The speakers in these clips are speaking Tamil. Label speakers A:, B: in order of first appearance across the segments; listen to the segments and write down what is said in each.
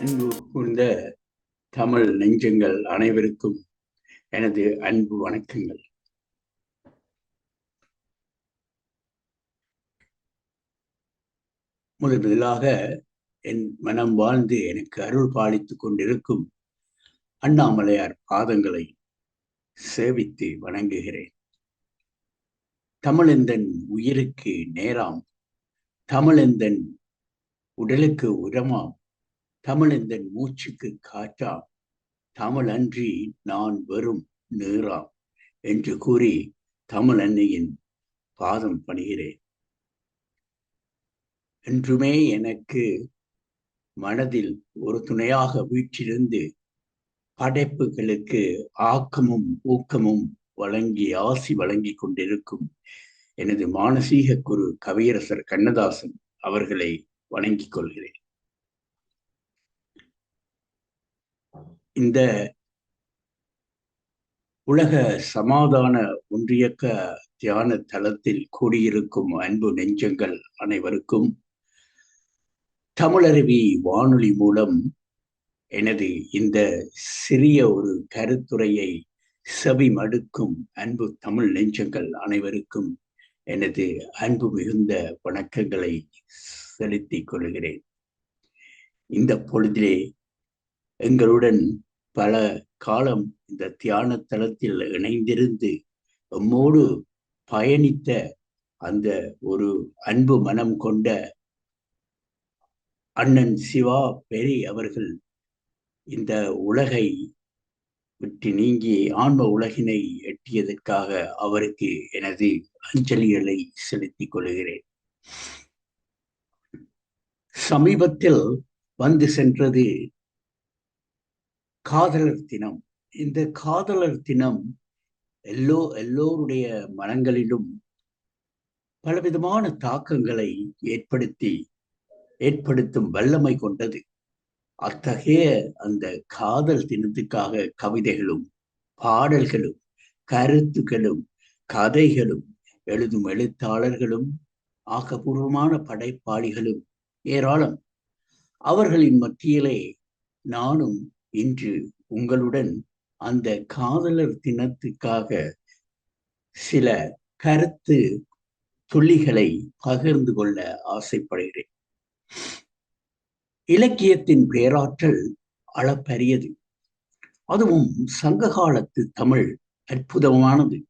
A: அன்பு கூர்ந்த தமிழ் நெஞ்சங்கள் அனைவருக்கும் எனது அன்பு வணக்கங்கள். முதன் முதலாக என் மனம் வாழ்ந்து எனக்கு அருள் பாலித்துக் கொண்டிருக்கும் அண்ணாமலையார் பாதங்களை சேவித்து வணங்குகிறேன். தமிழெந்தன் உயிருக்கு நேராம் தமிழெந்தன் உடலுக்கு உரமாம் தமிழெந்தன் மூச்சுக்கு காற்றாம். தமிழ் அன்றி நான் வெறும் நேராம் என்று கூறி தமிழ் அன்னையின் பாதம் பணிகிறேன். என்றுமே எனக்கு மனதில் ஒரு துணையாக வீற்றிருந்து படைப்புகளுக்கு ஆக்கமும் ஊக்கமும் வழங்கி ஆசி வழங்கி கொண்டிருக்கும் எனது மானசீக குரு கவியரசர் கண்ணதாசன் அவர்களை வணங்கிக் கொள்கிறேன். இந்த உலக சமாதான ஒன்றியக்க தியான தளத்தில் கூடியிருக்கும் அன்பு நெஞ்சங்கள் அனைவருக்கும் தமிழருவி வானொலி மூலம் எனது இந்த சிறிய ஒரு கருத்துரையை செவி மடுக்கும் அன்பு தமிழ் நெஞ்சங்கள் அனைவருக்கும் எனது அன்பு மிகுந்த வணக்கங்களை செலுத்திக் கொள்கிறேன். இந்த பொழுதிலே எங்களுடன் பல காலம் இந்த தியான தளத்தில் இணைந்திருந்து எம்மோடு பயணித்த அந்த ஒரு அன்பு மனம் கொண்ட அண்ணன் சிவா பெரி அவர்கள் இந்த உலகை விட்டு நீங்கி ஆன்ம உலகினை எட்டியதற்காக அவருக்கு எனது அஞ்சலிகளை செலுத்திக் கொள்கிறேன். சமீபத்தில் வந்து சென்றது காதலர் தினம். இந்த காதலர் தினம் எல்லோ எல்லோருடைய மனங்களிலும் பலவிதமான தாக்கங்களை ஏற்படுத்தி ஏற்படுத்தும் வல்லமை கொண்டது. அத்தகைய அந்த காதல் தினத்துக்காக கவிதைகளும் பாடல்களும் கருத்துக்களும் கதைகளும் எழுதும் எழுத்தாளர்களும் ஆக்கப்பூர்வமான படைப்பாளிகளும் ஏராளம். அவர்களின் மத்தியிலே நானும் இன்று உங்களுடன் அந்த காதலர் தினத்துக்காக சில கருத்து துளிகளை பகிர்ந்து கொள்ள ஆசைப்படுகிறேன். இலக்கியத்தின் பேராற்றல் அளப்பரியது. அதுவும் சங்க காலத்து தமிழ் அற்புதமானது.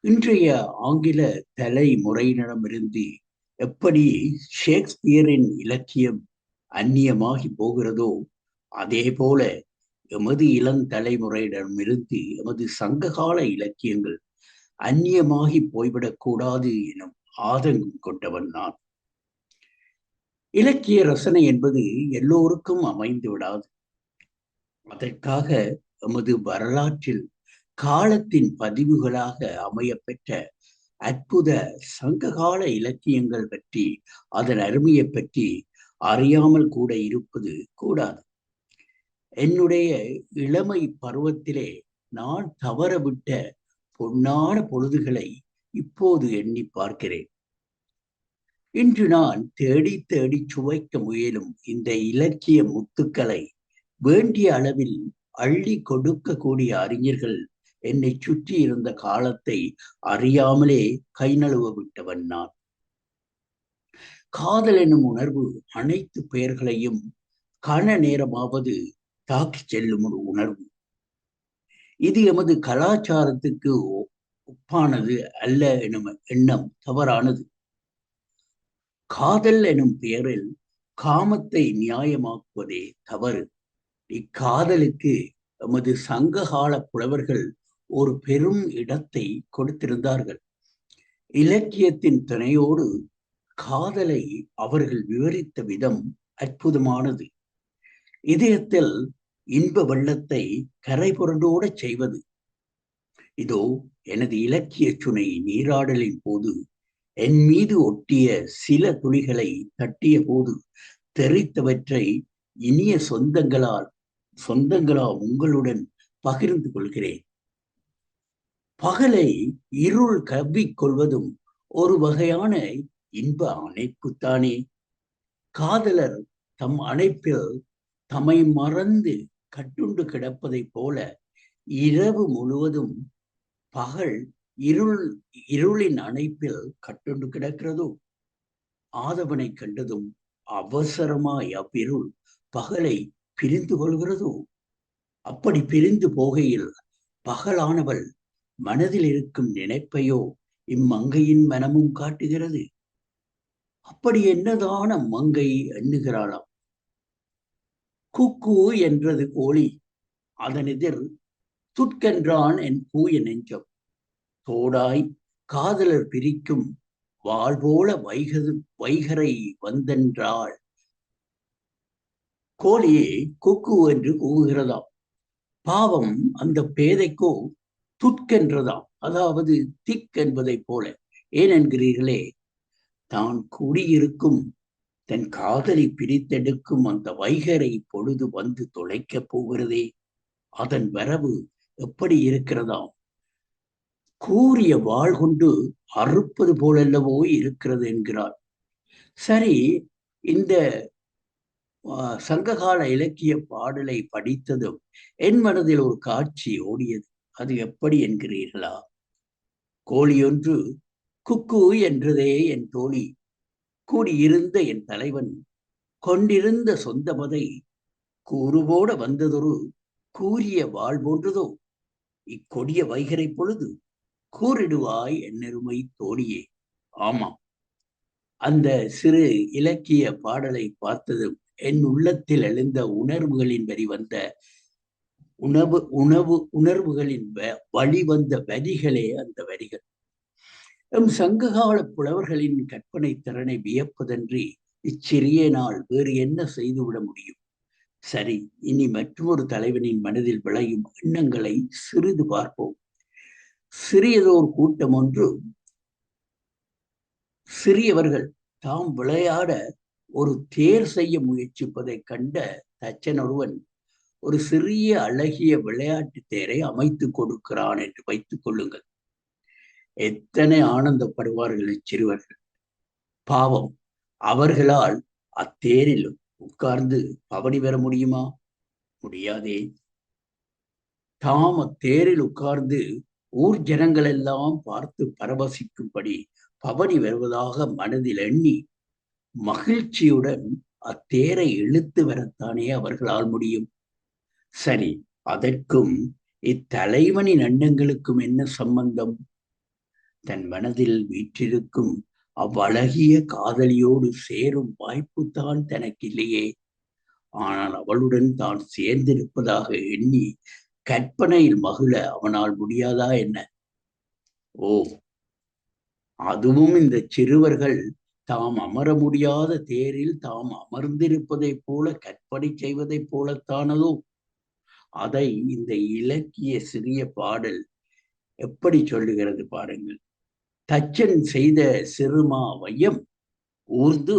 A: இன்றைய ஆங்கில தலைமுறையினரிடமிருந்து எப்படி ஷேக்ஸ்பியரின் இலக்கியம் அந்நியமாகி போகிறதோ அதே போல எமது இளந்தலைமுறையிடமிருந்து எமது சங்ககால இலக்கியங்கள் அந்நியமாகி போய்விடக்கூடாது எனும் ஆதங்கம் கொண்டவன் நான். இலக்கிய ரசனை என்பது எல்லோருக்கும் அமைந்து விடாது. அதற்காக எமது வரலாற்றில் காலத்தின் பதிவுகளாக அமையப்பெற்ற அற்புத சங்ககால இலக்கியங்கள் பற்றி அதன் அருமையை பற்றி அறியாமல் கூட இருப்பது கூடாது. என்னுடைய இளமை பருவத்திலே நான் தவறவிட்ட பொன்னான பொழுதுகளை இப்போது எண்ணி பார்க்கிறேன். இன்று நான் தேடி தேடி சுவைக்க முயலும் இந்த இலக்கிய முத்துக்களை வேண்டிய அளவில் அள்ளி கொடுக்கக்கூடிய அறிஞர்கள் என்னை சுற்றி இருந்த காலத்தை அறியாமலே கை நழுவ விட்டவன் நான். காதல் என்னும் உணர்வு அனைத்து பெயர்களையும் கன நேரமாவது தாக்கி செல்லும் ஒரு உணர்வு. இது எமது கலாச்சாரத்துக்கு ஒப்பானது அல்ல எனும் எண்ணம் தவறானது. காதல் எனும் பெயரில் காமத்தை நியாயமாக்குவதே தவறு. இக்காதலுக்கு எமது சங்ககால புலவர்கள் ஒரு பெரும் இடத்தை கொடுத்திருந்தார்கள். இலக்கியத்தின் துணையோடு காதலை அவர்கள் விவரித்த விதம் அற்புதமானது. இதயத்தில் இன்ப வெள்ளத்தை கரை புரண்டோடச் செய்வது. இதோ எனது இலக்கிய சுனை நீராடலின் போது என் மீது ஒட்டிய சில துளிகளை தட்டிய போது தெரித்தவற்றை இனிய சொந்தங்களால் சொந்தங்களா உங்களுடன் பகிர்ந்து கொள்கிறேன். பகலை இருள் கவ்விக் கொள்வதும் ஒரு வகையான இன்ப அணைப்புத்தானே. காதலர் தம் அணைப்பில் தம்மை மறந்து கட்டுண்டு கிடப்பதைப் போல இரவு முழுவதும் பகல் இருள் இருளின் அணைப்பில் கட்டுண்டு கிடக்கிறதோ. ஆதவனை கண்டதும் அவசரமாய் அவ்விருள் பகலை பிரிந்து கொள்கிறதோ. அப்படி பிரிந்து போகையில் பகலானவள் மனதில் இருக்கும் நினைப்பையோ இம்மங்கையின் மனமும் காட்டுகிறது. அப்படி என்னதான மங்கை எண்ணுகிறாளாம்? குக்கு என்றது கோழி. அதன் எதிர் துட்கென்றான் என் கூய நெஞ்சம். தோடாய் காதலர் பிரிக்கும் வாழ்போல வைகது வைகரை வந்தென்றாள். கோழியே குக்கு என்று கூவுகிறதாம். பாவம் அந்த பேதைக்கோ துட்கென்றதாம். அதாவது திக் என்பதைப் போல. ஏனென்கிறீர்களே தான் குடியிருக்கும் தன் காதலை பிரித்தெடுக்கும் அந்த வைகரை பொழுது வந்து தொலைக்கப் போகிறதே? அதன் வரவு எப்படி இருக்கிறதாம்? கூறிய வாழ் கொண்டு அறுப்பது போலல்லவோ இருக்கிறது என்கிறார் சரி இந்த சங்ககால இலக்கிய பாடலை படித்ததும் என் மனதில் ஒரு காட்சி ஓடியது. அது எப்படி என்கிறீர்களா? கோழியொன்று குக்கு என்றதே என் தோழி. கூடியிருந்த என் தலைவன் கொண்டிருந்த சொந்தமதை கூறுபோட வந்ததொரு கூறிய வாழ் போன்றதோ? இக்கொடிய வைகரை பொழுது கூறிடுவாய் என்னெருமை தோழியே. ஆமாம். அந்த சிறு இலக்கிய பாடலை பார்த்ததும் என் உள்ளத்தில் எழுந்த உணர்வுகளின் வரி வந்த உணவு உணவு உணர்வுகளின் வழிவந்த வரிகளே அந்த வரிகள். எம் சங்ககால புலவர்களின் கற்பனை திறனை வியப்பதன்றி இச்சிறிய நாள் வேறு என்ன செய்துவிட முடியும்? சரி இனி மற்றொரு தலைவனின் மனதில் விளையும் எண்ணங்களை சிறிது பார்ப்போம். சிறியதோர் கூட்டம் ஒன்று. சிறியவர்கள் தாம் விளையாட ஒரு தேர் செய்ய முயற்சிப்பதை கண்ட தச்சன் ஒருவன் ஒரு சிறிய அழகிய விளையாட்டு தேரை அமைத்து கொடுக்கிறான் என்று வைத்துக் கொள்ளுங்கள். எத்தனை ஆனந்தப்படுவார்கள் இச்சிறுவர்கள் பாவம் அவர்களால் அத்தேரில் உட்கார்ந்து பவனி பெற முடியுமா? முடியாதே. தாம் அத்தேரில் உட்கார்ந்து ஊர் ஜனங்கள் எல்லாம் பார்த்து பரவசிக்கும்படி பவனி வருவதாக மனதில் எண்ணி மகிழ்ச்சியுடன் அத்தேரை இழுத்து வரத்தானே அவர்களால் முடியும். சரி அதற்கும் இத்தலைவனின் எண்ணங்களுக்கும் என்ன சம்பந்தம்? தன் மனதில் வீற்றிருக்கும் அவ்வழகிய காதலியோடு சேரும் வாய்ப்பு தான் தனக்கில்லையே. ஆனால் அவளுடன் தான் சேர்ந்திருப்பதாக எண்ணி கற்பனையில் மகிழ அவனால் முடியாதா என்ன? ஓ அதுவும் இந்த சிறுவர்கள் தாம் அமர முடியாத தேரில் தாம் அமர்ந்திருப்பதைப் போல கற்பனை செய்வதைப் போலத்தானதோ? அதை இந்த இலக்கிய சிறிய பாடல் எப்படி சொல்லுகிறது பாருங்கள். தச்சன் செய்த சிறுமா வையம் ஊர்ந்து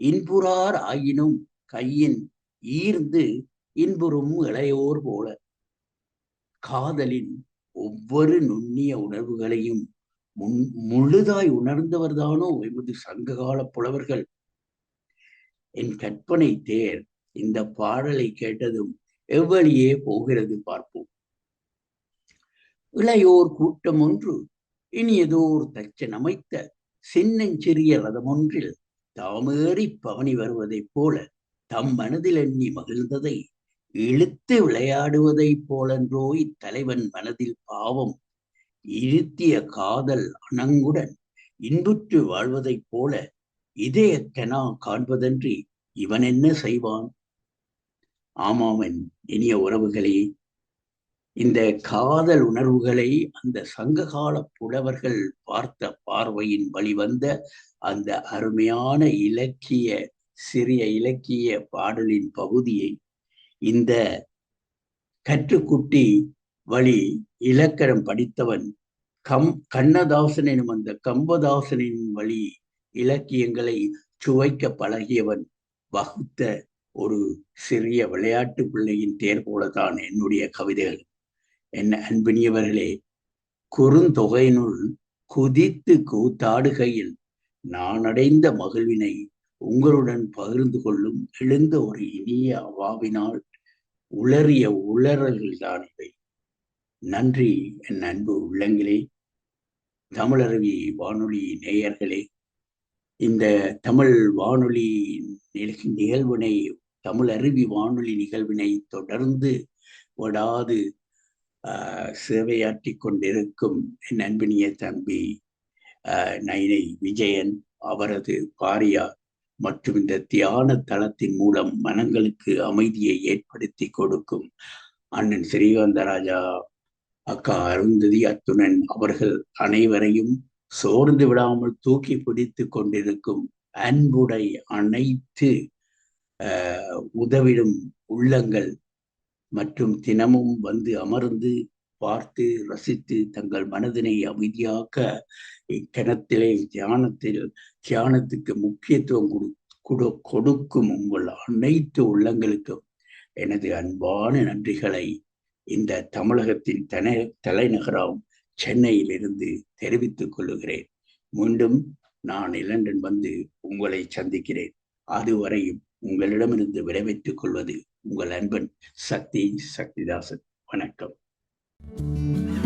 A: இன்புறார் ஆயினும் கையின் ஈர்ந்து இன்புறும் இளையோர் போல. காதலின் ஒவ்வொரு நுண்ணிய உணர்வுகளையும் முன் முழுதாய் உணர்ந்தவர்தானோ எமது சங்ககால புலவர்கள். என் கற்பனை தேர் இந்த பாடலை கேட்டதும் எவ்வழியே போகிறது பார்ப்போம். இளையோர் கூட்டம் ஒன்று இனி ஏதோ தச்சன் அமைத்த சின்னஞ்சிறிய ரதமொன்றில் தாமேறி பவனி வருவதைப் போல தம் மனதில் எண்ணி மகிழ்ந்ததை இழுத்து விளையாடுவதைப் போலன்றோ இத்தலைவன் மனதில் பாவம் இருத்திய காதல் அணங்குடன் இன்புற்று வாழ்வதைப் போல இதயத்தனா காண்பதன்றி இவன் என்ன செய்வான்? ஆமாமன் இனிய உறவுகளே இந்த காதல் உணர்வுகளை அந்த சங்ககால புலவர்கள் பார்த்த பார்வையின் வழிவந்த அந்த அருமையான இலக்கிய சிறிய இலக்கிய பாடலின் பகுதியை இந்த கற்றுக்குட்டி வழி இலக்கணம் படித்தவன் கம் கண்ணதாசன் எனும் அந்த கம்பதாசனின் வழி இலக்கியங்களை சுவைக்க பழகியவன் வகுத்த ஒரு சிறிய விளையாட்டு பிள்ளையின் தேர் போலதான் என்னுடைய கவிதைகள். என்ன அன்பினியவர்களே குறுந்தொகையினுள் குதித்து கூத்தாடுகையில் நான் அடைந்த மகிழ்வினை உங்களுடன் பகிர்ந்து கொள்ளும் எழுந்த ஒரு இனிய அவாவினால் உளறிய உளறல்கள் தான் இவை. நன்றி என் அன்பு உள்ளங்களே. தமிழருவி வானொலி நேயர்களே இந்த தமிழ் வானொலி நிகழ்வினை தமிழ் அருவி வானொலி நிகழ்வினை தொடர்ந்து விடாது சேவையாற்றி கொண்டிருக்கும் என் அன்பினிய தம்பி நைனை விஜயன் அவரது பாரியார் மற்றும் இந்த தியான தளத்தின் மூலம் மனங்களுக்கு அமைதியை ஏற்படுத்தி கொடுக்கும் அண்ணன் ஸ்ரீகாந்தராஜா அக்கா அருந்ததி அத்துணன் அவர்கள் அனைவரையும் சோர்ந்து விடாமல் தூக்கி பிடித்து கொண்டிருக்கும் அன்புடை அனைத்து உதவிடும் உள்ளங்கள் மற்றும் தினமும் வந்து அமர்ந்து பார்த்து ரசித்து தங்கள் மனதினை அமைதியாக்க இக்கணத்திலே தியானத்தில் தியானத்துக்கு முக்கியத்துவம் கொடு கொடுக்கும் உங்கள் அனைத்து உள்ளங்களுக்கும் எனது அன்பான நன்றிகளை இந்த தமிழகத்தின் தன தலைநகரம் சென்னையிலிருந்து தெரிவித்துக் கொள்ளுகிறேன். மீண்டும் நான் இலண்டன் வந்து உங்களை சந்திக்கிறேன். அதுவரையும் உங்களிடமிருந்து விளைவித்துக் கொள்வது உங்கள் அன்பன் சக்தி சக்திதாசன். வணக்கம். thank you